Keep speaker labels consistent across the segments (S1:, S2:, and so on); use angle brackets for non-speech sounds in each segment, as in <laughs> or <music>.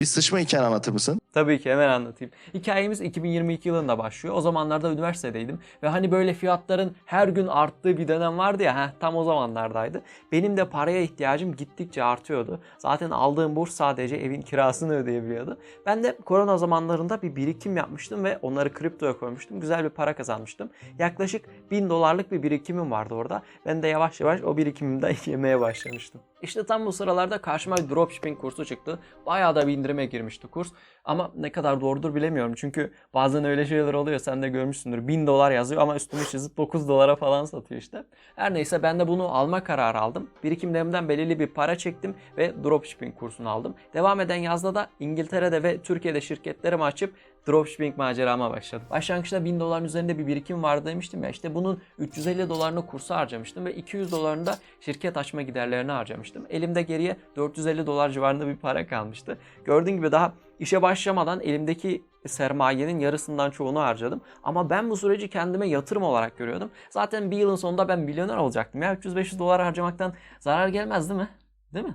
S1: Bir sıçma hikayeni anlatır mısın?
S2: Tabii ki hemen anlatayım. Hikayemiz 2022 yılında başlıyor. O zamanlarda üniversitedeydim ve hani böyle fiyatların her gün arttığı bir dönem vardı ya heh, tam o zamanlardaydı. Benim de paraya ihtiyacım gittikçe artıyordu. Zaten aldığım burs sadece evin kirasını ödeyebiliyordu. Ben de korona zamanlarında bir birikim yapmıştım ve onları kriptoya koymuştum. Güzel bir para kazanmıştım. Yaklaşık 1000 dolarlık bir birikimim vardı orada. Ben de yavaş yavaş o birikimimden <laughs> yemeye başlamıştım. İşte tam bu sıralarda karşıma bir dropshipping kursu çıktı. Bayağı da bir indirime girmişti kurs. Ama ne kadar doğrudur bilemiyorum. Çünkü bazen öyle şeyler oluyor. Sen de görmüşsündür. 1000 dolar yazıyor ama üstüne çizip 9 dolara falan satıyor işte. Her neyse ben de bunu alma kararı aldım. Birikimlerimden belirli bir para çektim ve dropshipping kursunu aldım. Devam eden yazda da İngiltere'de ve Türkiye'de şirketlerimi açıp dropshipping macerama başladım. Başlangıçta 1000 doların üzerinde bir birikim vardı demiştim ya işte bunun 350 dolarını kursa harcamıştım ve 200 dolarını da şirket açma giderlerine harcamıştım. Elimde geriye 450 dolar civarında bir para kalmıştı. Gördüğün gibi daha işe başlamadan elimdeki sermayenin yarısından çoğunu harcadım. Ama ben bu süreci kendime yatırım olarak görüyordum. Zaten bir yılın sonunda ben milyoner olacaktım. Ya 300-500 dolar harcamaktan zarar gelmez değil mi? Değil mi?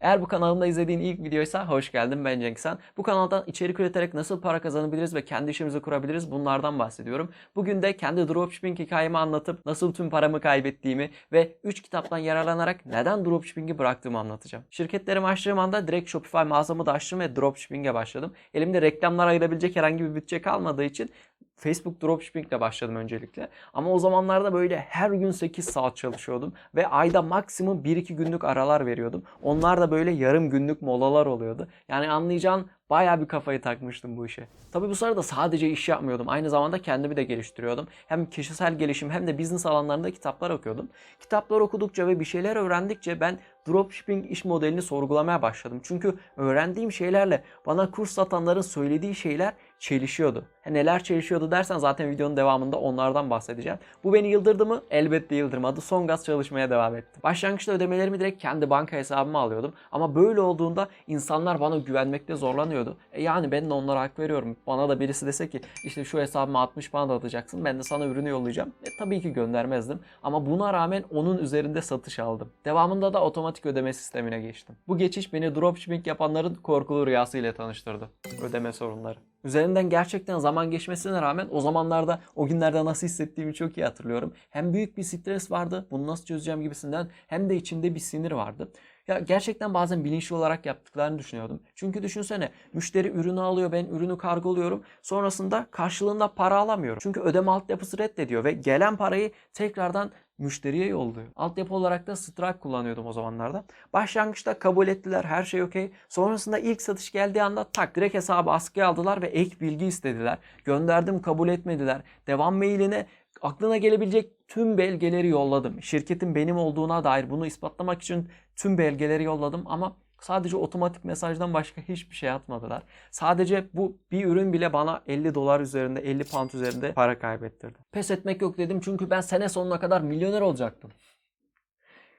S2: Eğer bu kanalımda izlediğin ilk videoysa hoş geldin ben Cenksan. Bu kanaldan içerik üreterek nasıl para kazanabiliriz ve kendi işimizi kurabiliriz bunlardan bahsediyorum. Bugün de kendi dropshipping hikayemi anlatıp nasıl tüm paramı kaybettiğimi ve 3 kitaptan yararlanarak neden dropshipping'i bıraktığımı anlatacağım. Şirketlerimi açtığım anda direkt Shopify mağazamı da açtım ve dropshipping'e başladım. Elimde reklamlar ayırabilecek herhangi bir bütçe kalmadığı için Facebook dropshipping ile başladım öncelikle. Ama o zamanlarda böyle her gün 8 saat çalışıyordum ve ayda maksimum 1-2 günlük aralar veriyordum. Onlar da böyle yarım günlük molalar oluyordu. Yani anlayacağın bayağı bir kafayı takmıştım bu işe. Tabii bu sırada sadece iş yapmıyordum. Aynı zamanda kendimi de geliştiriyordum. Hem kişisel gelişim hem de business alanlarında kitaplar okuyordum. Kitaplar okudukça ve bir şeyler öğrendikçe ben dropshipping iş modelini sorgulamaya başladım. Çünkü öğrendiğim şeylerle bana kurs satanların söylediği şeyler çelişiyordu. Ha, neler çelişiyordu dersen zaten videonun devamında onlardan bahsedeceğim. Bu beni yıldırdı mı? Elbette yıldırmadı. Son gaz çalışmaya devam ettim. Başlangıçta ödemelerimi direkt kendi banka hesabıma alıyordum. Ama böyle olduğunda insanlar bana güvenmekte zorlanıyordu. E yani ben de onlara hak veriyorum. Bana da birisi dese ki işte şu hesabıma 60 pound atacaksın ben de sana ürünü yollayacağım. E tabii ki göndermezdim. Ama buna rağmen onun üzerinde satış aldım. Devamında da otomatik ödeme sistemine geçtim. Bu geçiş beni dropshipping yapanların korkulu rüyasıyla tanıştırdı. Ödeme sorunları. Üzerinden gerçekten zaman geçmesine rağmen o zamanlarda o günlerde nasıl hissettiğimi çok iyi hatırlıyorum. Hem büyük bir stres vardı bunu nasıl çözeceğim gibisinden hem de içimde bir sinir vardı. Ya gerçekten bazen bilinçli olarak yaptıklarını düşünüyordum. Çünkü düşünsene müşteri ürünü alıyor ben ürünü kargoluyorum. Sonrasında karşılığında para alamıyorum. Çünkü ödeme altyapısı reddediyor ve gelen parayı tekrardan müşteriye yolluyor. Altyapı olarak da Stripe kullanıyordum o zamanlarda. Başlangıçta kabul ettiler her şey okey. Sonrasında ilk satış geldiği anda tak direkt hesabı askıya aldılar ve ek bilgi istediler. Gönderdim kabul etmediler. Devam mailine aklına gelebilecek tüm belgeleri yolladım. Şirketin benim olduğuna dair bunu ispatlamak için tüm belgeleri yolladım ama sadece otomatik mesajdan başka hiçbir şey atmadılar. Sadece bu bir ürün bile bana 50 dolar üzerinde 50 pound üzerinde para kaybettirdi. Pes etmek yok dedim çünkü ben sene sonuna kadar milyoner olacaktım.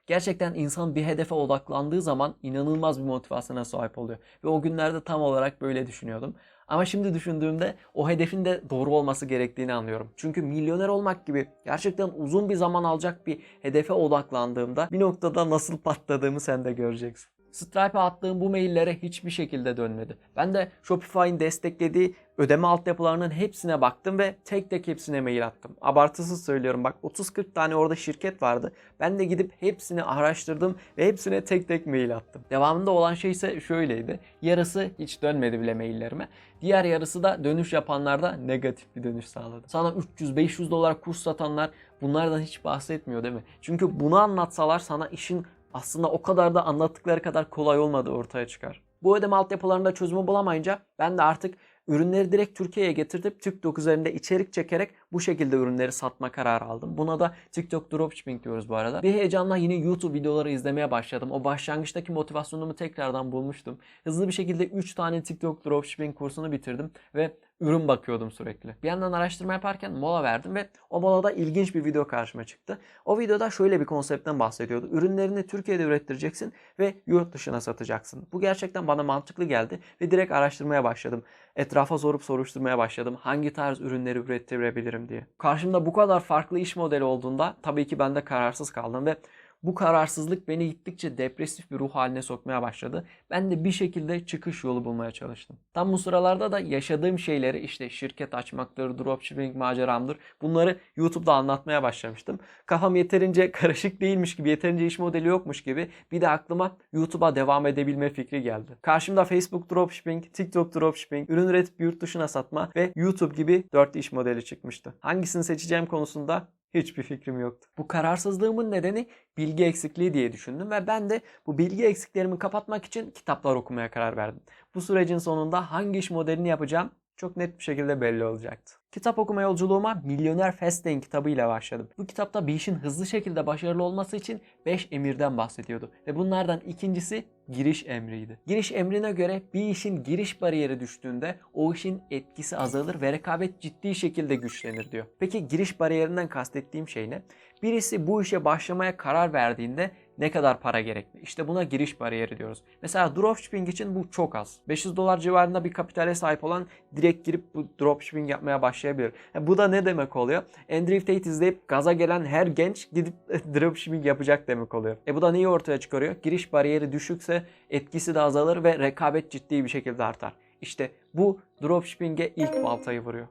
S2: Gerçekten insan bir hedefe odaklandığı zaman inanılmaz bir motivasyona sahip oluyor. Ve o günlerde tam olarak böyle düşünüyordum. Ama şimdi düşündüğümde o hedefin de doğru olması gerektiğini anlıyorum. Çünkü milyoner olmak gibi gerçekten uzun bir zaman alacak bir hedefe odaklandığımda bir noktada nasıl patladığımı sen de göreceksin. Stripe'e attığım bu maillere hiçbir şekilde dönmedi. Ben de Shopify'in desteklediği ödeme altyapılarının hepsine baktım ve tek tek hepsine mail attım. Abartısız söylüyorum bak 30-40 tane orada şirket vardı. Ben de gidip hepsini araştırdım ve hepsine tek tek mail attım. Devamında olan şey ise şöyleydi. Yarısı hiç dönmedi bile maillerime. Diğer yarısı da dönüş yapanlarda negatif bir dönüş sağladı. Sana 300-500 dolar kurs satanlar bunlardan hiç bahsetmiyor değil mi? Çünkü bunu anlatsalar sana işin aslında o kadar da anlattıkları kadar kolay olmadığı ortaya çıkar. Bu ödeme altyapılarında çözümü bulamayınca ben de artık ürünleri direkt Türkiye'ye getirtip TikTok üzerinde içerik çekerek bu şekilde ürünleri satma kararı aldım. Buna da TikTok dropshipping diyoruz bu arada. Bir heyecanla yine YouTube videoları izlemeye başladım. O başlangıçtaki motivasyonumu tekrardan bulmuştum. Hızlı bir şekilde 3 tane TikTok dropshipping kursunu bitirdim ve ürün bakıyordum sürekli. Bir yandan araştırma yaparken mola verdim ve o molada ilginç bir video karşıma çıktı. O videoda şöyle bir konseptten bahsediyordu. Ürünlerini Türkiye'de ürettireceksin ve yurt dışına satacaksın. Bu gerçekten bana mantıklı geldi ve direkt araştırmaya başladım. Etrafa sorup soruşturmaya başladım. Hangi tarz ürünleri ürettirebilirim diye. Karşımda bu kadar farklı iş modeli olduğunda tabii ki ben de kararsız kaldım ve Bu kararsızlık beni gittikçe depresif bir ruh haline sokmaya başladı. Ben de bir şekilde çıkış yolu bulmaya çalıştım. Tam bu sıralarda da yaşadığım şeyleri işte şirket açmaktır, dropshipping maceramdır. Bunları YouTube'da anlatmaya başlamıştım. Kafam yeterince <laughs> karışık değilmiş gibi, yeterince iş modeli yokmuş gibi bir de aklıma YouTube'a devam edebilme fikri geldi. Karşımda Facebook dropshipping, TikTok dropshipping, ürün üretip yurt dışına satma ve YouTube gibi 4 iş modeli çıkmıştı. Hangisini seçeceğim konusunda hiçbir fikrim yoktu. Bu kararsızlığımın nedeni bilgi eksikliği diye düşündüm ve ben de bu bilgi eksiklerimi kapatmak için kitaplar okumaya karar verdim. Bu sürecin sonunda hangi iş modelini yapacağım çok net bir şekilde belli olacaktı. Kitap okuma yolculuğuma Milyoner Fastlane kitabıyla başladım. Bu kitapta bir işin hızlı şekilde başarılı olması için 5 emirden bahsediyordu. Ve bunlardan ikincisi giriş emriydi. Giriş emrine göre bir işin giriş bariyeri düştüğünde o işin etkisi azalır ve rekabet ciddi şekilde güçlenir diyor. Peki giriş bariyerinden kastettiğim şey ne? Birisi bu işe başlamaya karar verdiğinde ne kadar para gerekli? İşte buna giriş bariyeri diyoruz. Mesela dropshipping için bu çok az. 500 dolar civarında bir kapitale sahip olan direkt girip bu dropshipping yapmaya başlayabilir. Yani bu da ne demek oluyor? Andrew Tate izleyip gaza gelen her genç gidip <laughs> dropshipping yapacak demek oluyor. E bu da neyi ortaya çıkarıyor? Giriş bariyeri düşükse etkisi de azalır ve rekabet ciddi bir şekilde artar. İşte bu dropshipping'e ilk baltayı vuruyor.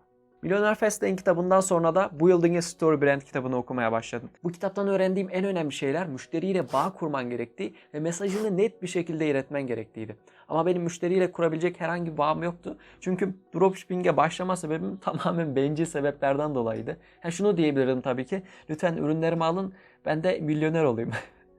S2: Milyoner Fastlane kitabından sonra da Building a Story Brand kitabını okumaya başladım. Bu kitaptan öğrendiğim en önemli şeyler müşteriyle bağ kurman gerektiği ve mesajını net bir şekilde iletmen gerektiğiydi. Ama benim müşteriyle kurabilecek herhangi bir bağım yoktu. Çünkü dropshipping'e başlama sebebim <laughs> tamamen bencil sebeplerden dolayıydı. Ha şunu diyebilirim tabii ki. Lütfen ürünlerimi alın ben de milyoner olayım.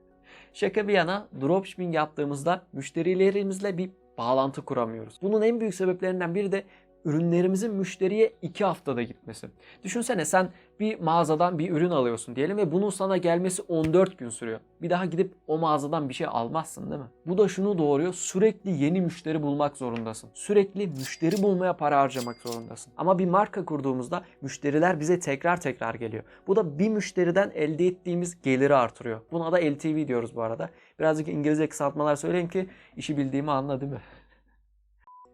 S2: <laughs> Şaka bir yana dropshipping yaptığımızda müşterilerimizle bir bağlantı kuramıyoruz. Bunun en büyük sebeplerinden biri de ürünlerimizin müşteriye 2 haftada gitmesi. Düşünsene sen bir mağazadan bir ürün alıyorsun diyelim ve bunun sana gelmesi 14 gün sürüyor. Bir daha gidip o mağazadan bir şey almazsın değil mi? Bu da şunu doğuruyor. Sürekli yeni müşteri bulmak zorundasın. Sürekli müşteri bulmaya para harcamak zorundasın. Ama bir marka kurduğumuzda müşteriler bize tekrar tekrar geliyor. Bu da bir müşteriden elde ettiğimiz geliri artırıyor. Buna da LTV diyoruz bu arada. Birazcık İngilizce kısaltmalar söyleyeyim ki işi bildiğimi anla değil mi?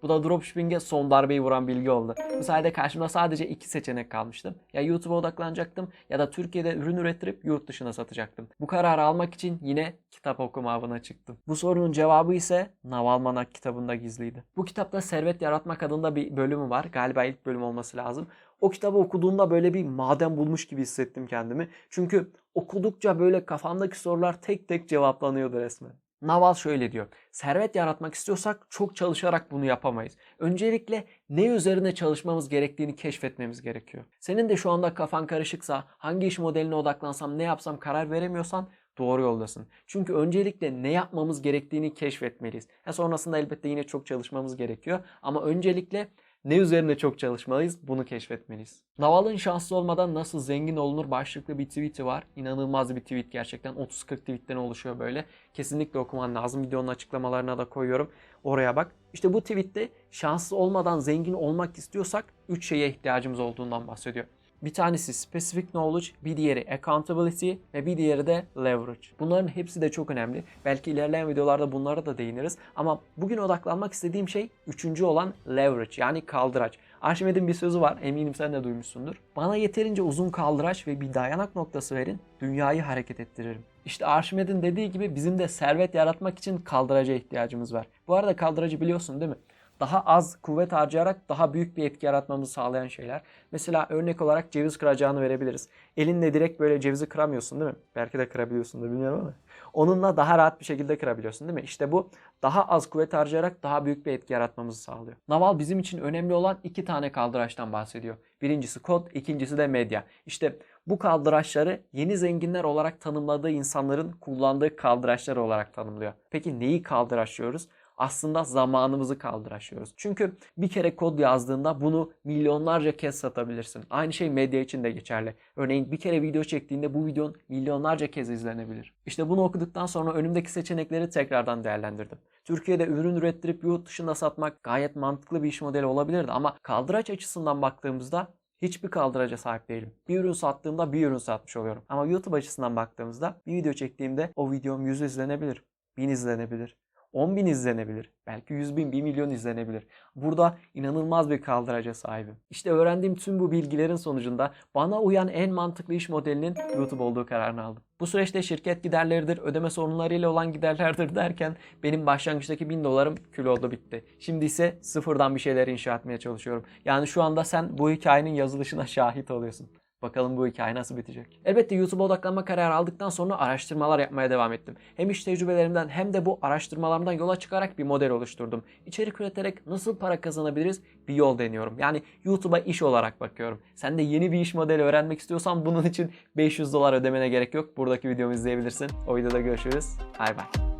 S2: Bu da dropshipping'e son darbeyi vuran bilgi oldu. Bu sayede karşımda sadece iki seçenek kalmıştı. Ya YouTube'a odaklanacaktım ya da Türkiye'de ürün ürettirip yurt dışına satacaktım. Bu kararı almak için yine kitap okuma avına çıktım. Bu sorunun cevabı ise Naval Manak kitabında gizliydi. Bu kitapta Servet Yaratmak adında bir bölümü var. Galiba ilk bölüm olması lazım. O kitabı okuduğumda böyle bir maden bulmuş gibi hissettim kendimi. Çünkü okudukça böyle kafamdaki sorular tek tek cevaplanıyordu resmen. Naval şöyle diyor. Servet yaratmak istiyorsak çok çalışarak bunu yapamayız. Öncelikle ne üzerine çalışmamız gerektiğini keşfetmemiz gerekiyor. Senin de şu anda kafan karışıksa, hangi iş modeline odaklansam, ne yapsam karar veremiyorsan doğru yoldasın. Çünkü öncelikle ne yapmamız gerektiğini keşfetmeliyiz. Ha sonrasında elbette yine çok çalışmamız gerekiyor ama öncelikle ne üzerine çok çalışmalıyız bunu keşfetmeliyiz. Naval'ın şanslı olmadan nasıl zengin olunur başlıklı bir tweet'i var. İnanılmaz bir tweet gerçekten. 30-40 tweetten oluşuyor böyle. Kesinlikle okuman lazım. Videonun açıklamalarına da koyuyorum. Oraya bak. İşte bu tweette şanslı olmadan zengin olmak istiyorsak 3 şeye ihtiyacımız olduğundan bahsediyor. Bir tanesi specific knowledge, bir diğeri accountability ve bir diğeri de leverage. Bunların hepsi de çok önemli. Belki ilerleyen videolarda bunlara da değiniriz. Ama bugün odaklanmak istediğim şey üçüncü olan leverage yani kaldıraç. Arşimed'in bir sözü var eminim sen de duymuşsundur. Bana yeterince uzun kaldıraç ve bir dayanak noktası verin dünyayı hareket ettiririm. İşte Arşimed'in dediği gibi bizim de servet yaratmak için kaldıraca ihtiyacımız var. Bu arada kaldıracı biliyorsun değil mi? Daha az kuvvet harcayarak daha büyük bir etki yaratmamızı sağlayan şeyler. Mesela örnek olarak ceviz kıracağını verebiliriz. Elinle direkt böyle cevizi kıramıyorsun değil mi? Belki de kırabiliyorsun da bilmiyorum ama. Onunla daha rahat bir şekilde kırabiliyorsun değil mi? İşte bu daha az kuvvet harcayarak daha büyük bir etki yaratmamızı sağlıyor. Naval bizim için önemli olan iki tane kaldıraçtan bahsediyor. Birincisi kod, ikincisi de medya. İşte bu kaldıraçları yeni zenginler olarak tanımladığı insanların kullandığı kaldıraçlar olarak tanımlıyor. Peki neyi kaldıraçlıyoruz? Aslında zamanımızı kaldıraşıyoruz. Çünkü bir kere kod yazdığında bunu milyonlarca kez satabilirsin. Aynı şey medya için de geçerli. Örneğin bir kere video çektiğinde bu videon milyonlarca kez izlenebilir. İşte bunu okuduktan sonra önümdeki seçenekleri tekrardan değerlendirdim. Türkiye'de ürün ürettirip yurt dışında satmak gayet mantıklı bir iş modeli olabilirdi ama kaldıraç açısından baktığımızda hiçbir kaldıraca sahip değilim. Bir ürün sattığımda bir ürün satmış oluyorum. Ama YouTube açısından baktığımızda bir video çektiğimde o videom 100 izlenebilir, 1000 izlenebilir. 10 bin izlenebilir. Belki 100 bin, 1 milyon izlenebilir. Burada inanılmaz bir kaldıraca sahibim. İşte öğrendiğim tüm bu bilgilerin sonucunda bana uyan en mantıklı iş modelinin YouTube olduğu kararını aldım. Bu süreçte şirket giderleridir, ödeme sorunlarıyla olan giderlerdir derken benim başlangıçtaki 1000 dolarım kül oldu bitti. Şimdi ise sıfırdan bir şeyler inşa etmeye çalışıyorum. Yani şu anda sen bu hikayenin yazılışına şahit oluyorsun. Bakalım bu hikaye nasıl bitecek. Elbette YouTube'a odaklanma kararı aldıktan sonra araştırmalar yapmaya devam ettim. Hem iş tecrübelerimden hem de bu araştırmalarımdan yola çıkarak bir model oluşturdum. İçerik üreterek nasıl para kazanabiliriz bir yol deniyorum. Yani YouTube'a iş olarak bakıyorum. Sen de yeni bir iş modeli öğrenmek istiyorsan bunun için 500 dolar ödemene gerek yok. Buradaki videomu izleyebilirsin. O videoda görüşürüz. Bay bay.